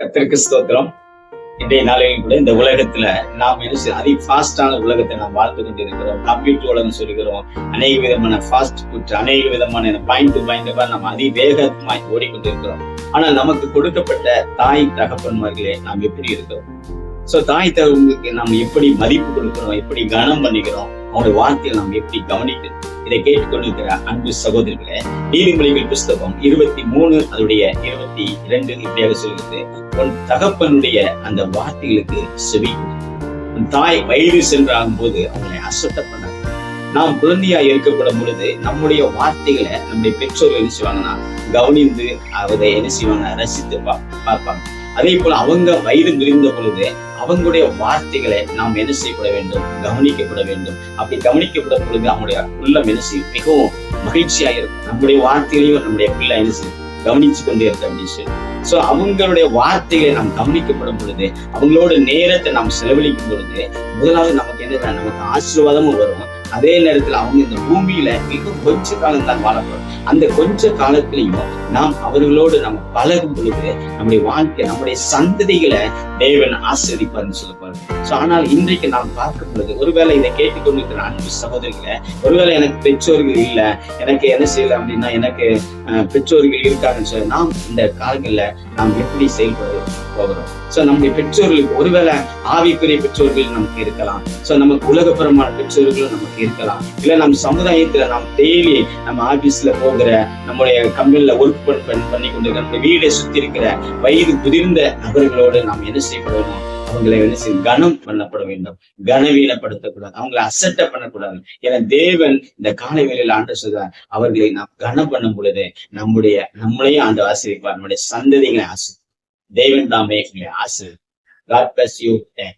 கத்திற்கு ஸ்தோத்திரம். இன்றைய நாளில் கூட இந்த உலகத்துல நாம் என்ன அதி ஃபாஸ்டான உலகத்தை நாம் வாழ்த்து கொண்டிருக்கிறோம். கம்ப்யூட்டர் உலகம் சொல்கிறோம் அநேக விதமான ஃபாஸ்ட் ஃபுட் அநேக விதமான பாயிண்ட் டு பாயிண்ட் நம்ம அதிவேகமாய் ஓடிக்கொண்டிருக்கிறோம். ஆனால் நமக்கு கொடுக்கப்பட்ட தாய் தகப்பன்மார்களே நாம் எப்படி இருக்கிறோம்? சோ தாய் தகவலுக்கு நாம் எப்படி மதிப்பு கொடுக்கிறோம்? எப்படி கனம் பண்ணிக்கிறோம் அவருடைய வார்த்தையை நாம் எப்படி கவனிக்கணும் இதை கேட்டுக்கொண்டிருக்கிற அன்பு சகோதரிகளே நீதிமொழிகள் புஸ்தகம் இருபத்தி மூணு அதனுடைய இருபத்தி இரண்டு இப்படியாக சொல்கிறது உன் தகப்பனுடைய அந்த வார்த்தைகளுக்கு செவி உன் தாய் வயது சென்றாகும் போது அவங்களை அசட்ட பண்ண நாம் குழந்தையா இருக்கப்படும் பொழுது நம்முடைய வார்த்தைகளை நம்முடைய பெற்றோர்கள் என்ன செய்வாங்கன்னா கவனிந்து அதை என்ன செய்வாங்க ரசித்து பார்ப்பாங்க. அதே போல அவங்க வயது விரிந்த பொழுது அவங்களுடைய வார்த்தைகளை நாம் என்ன செய்யப்பட வேண்டும்? கவனிக்கப்பட வேண்டும். அப்படி கவனிக்கப்படும் பொழுது அவங்களுடைய உள்ளம் என்ன செய்யும்? மிகவும் மகிழ்ச்சியா இருக்கும். நம்முடைய வார்த்தைகளையும் நம்முடைய பிள்ளை என்ன செய்யும்? கவனிச்சு கொண்டே இருக்கு அப்படின்னு சொல்லி சோ அவங்களுடைய வார்த்தைகளை நாம் கவனிக்கப்படும் பொழுது அவங்களோட நேரத்தை நாம் செலவழிக்கும் பொழுது முதலாவது நமக்கு என்ன நமக்கு ஆசீர்வாதமும் வரும். அதே நேரத்துல அவங்க இந்த பூமியில மிக கொஞ்ச காலம் தான் வாழப்படும் அந்த கொஞ்ச காலத்திலையும் நாம் அவர்களோடு நம்ம பழகும் பொழுது நம்முடைய வாழ்க்கை நம்முடைய சந்ததிகளை தேவன் ஆசிரியப்பார்னு சொல்லப்பாரு சோ ஆனால் இன்றைக்கு நாம் பார்க்கும் பொழுது ஒருவேளை இதை கேட்டுக்கொண்டிருக்கிற அன்பு சகோதரிகளை ஒருவேளை எனக்கு பெற்றோர்கள் இல்லை எனக்கு என்ன செய்யல அப்படின்னா எனக்கு பெற்றோர்கள் இருக்காங்கன்னு சொல்லி நாம் இந்த காலங்களில் நாம் எப்படி செயல்படுவோம் போகிறோம். சோ நம்முடைய பெற்றோர்களுக்கு ஒருவேளை ஆவிக்குரிய பெற்றோர்கள் நமக்கு இருக்கலாம். சோ நமக்கு உலகப்புறமான பெற்றோர்களும் நமக்கு இருக்கலாம். இல்ல நம்ம சமுதாயத்துல நாம் டெய்லி நம்ம ஆபீஸ்ல போகிற நம்முடைய கம்பெனில ஒர்க் பண்ணி கொண்டு வீடை சுத்தி இருக்கிற வயது முதிர்ந்த நபர்களோடு நாம் என்ன செய்யப்பட அவங்களை என்ன கனம் பண்ணப்பட வேண்டும். கனவீனப்படுத்தக்கூடாது. அவங்களை அசட்ட பண்ணக்கூடாது. ஏன்னா தேவன் இந்த காலை வேலையில் ஆண்டு சொல்றார் அவர்களை நாம் கனம் பண்ணும் பொழுது நம்முடைய நம்மளையும் ஆண்டு ஆசிரியப்பார் நம்முடைய சந்ததிகளை ஆசை தேவன் தாமே எங்களை காட் பிளஸ் யூ you.